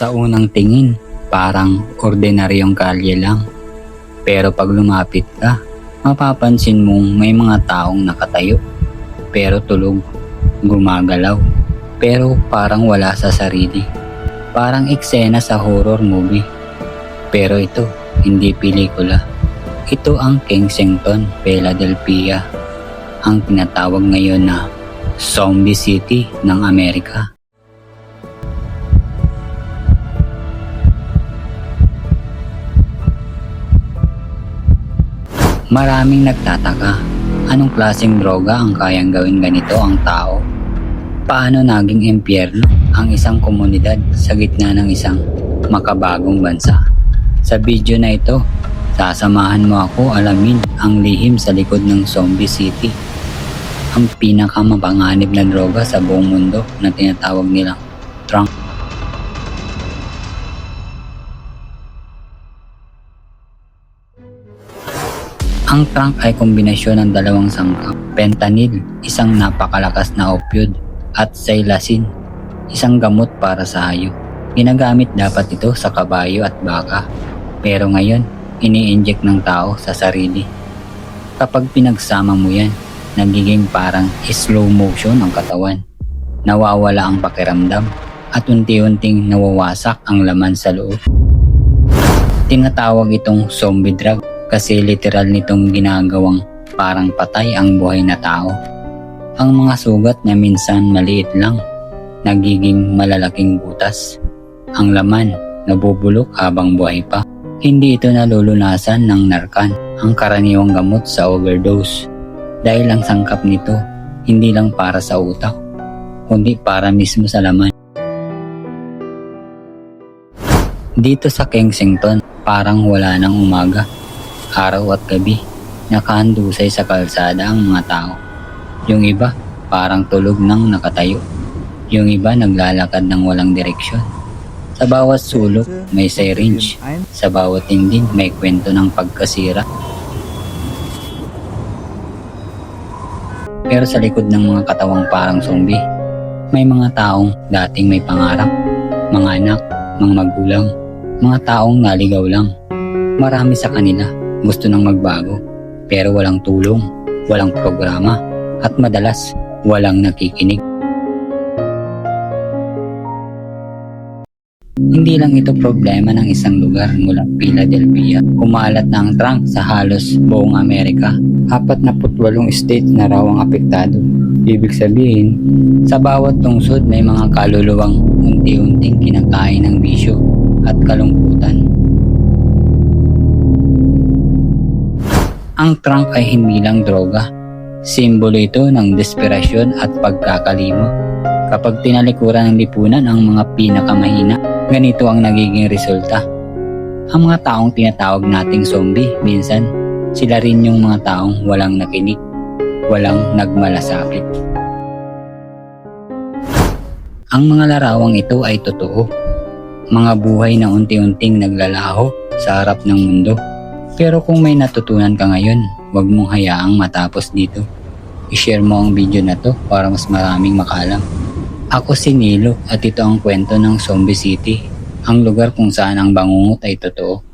Sa unang tingin, parang ordinaryong kalye lang. Pero pag lumapit ka, mapapansin mong may mga taong nakatayo. Pero tulog, gumagalaw. Pero parang wala sa sarili. Parang eksena sa horror movie. Pero ito, hindi pelikula. Ito ang Kensington, Philadelphia. Ang tinatawag ngayon na Zombie City ng Amerika. Maraming nagtataka. Anong klaseng droga ang kayang gawin ganito ang tao? Paano naging impyerno ang isang komunidad sa gitna ng isang makabagong bansa? Sa video na ito, sasamahan mo ako alamin ang lihim sa likod ng Zombie City. Ang pinakamapanganib na droga sa buong mundo na tinatawag nilang trunk. Ang trunk ay kombinasyon ng dalawang sangkap, fentanyl, isang napakalakas na opioid, at psilocin, isang gamot para sa hayop. Ginagamit dapat ito sa kabayo at baka, pero ngayon, ini-inject ng tao sa sarili. Kapag pinagsama mo yan, nagiging parang slow motion ang katawan. Nawawala ang pakiramdam at unti-unting nawawasak ang laman sa loob. Tinatawag itong zombie drug kasi literal nitong ginagawang parang patay ang buhay na tao. Ang mga sugat niya minsan maliit lang, nagiging malalaking butas. Ang laman nabubulok habang buhay pa. Hindi ito nalulunasan ng narkan, ang karaniwang gamot sa overdose. Dahil ang sangkap nito, hindi lang para sa utak, kundi para mismo sa laman. Dito sa Kensington, parang wala nang umaga araw at gabi, nakahandusay sa kalsada ang mga tao. Yung iba, parang tulog nang nakatayo. Yung iba naglalakad ng walang direksyon. Sa bawat sulok, may syringe. Sa bawat dingding, may kwento ng pagkasira. Pero sa likod ng mga katawang parang zombie, may mga taong dating may pangarap, mga anak, mga magulang, mga taong naligaw lang. Marami sa kanila gusto nang magbago pero walang tulong, walang programa at madalas walang nakikinig. Hindi lang ito problema ng isang lugar mula Philadelphia. Kumalat na ang trunk sa halos buong Amerika. 48 state na raw ang apektado. Ibig sabihin, sa bawat lungsod may mga kaluluwang unti-unting kinakain ng bisyo at kalungkutan. Ang trunk ay hindi lang droga. Simbolo ito ng desperasyon at pagkakalimo. Kapag tinalikuran ng lipunan ang mga pinakamahina, ganito ang nagiging resulta. Ang mga taong tinatawag nating zombie, minsan, sila rin yung mga taong walang nakinig, walang nagmalasakit. Ang mga larawang ito ay totoo. Mga buhay na unti-unting naglalaho sa harap ng mundo. Pero kung may natutunan ka ngayon, huwag mong hayaang matapos dito. I-share mo ang video na to para mas maraming makalam. Ako si Nilo at ito ang kwento ng Zombie City, ang lugar kung saan ang bangungot ay totoo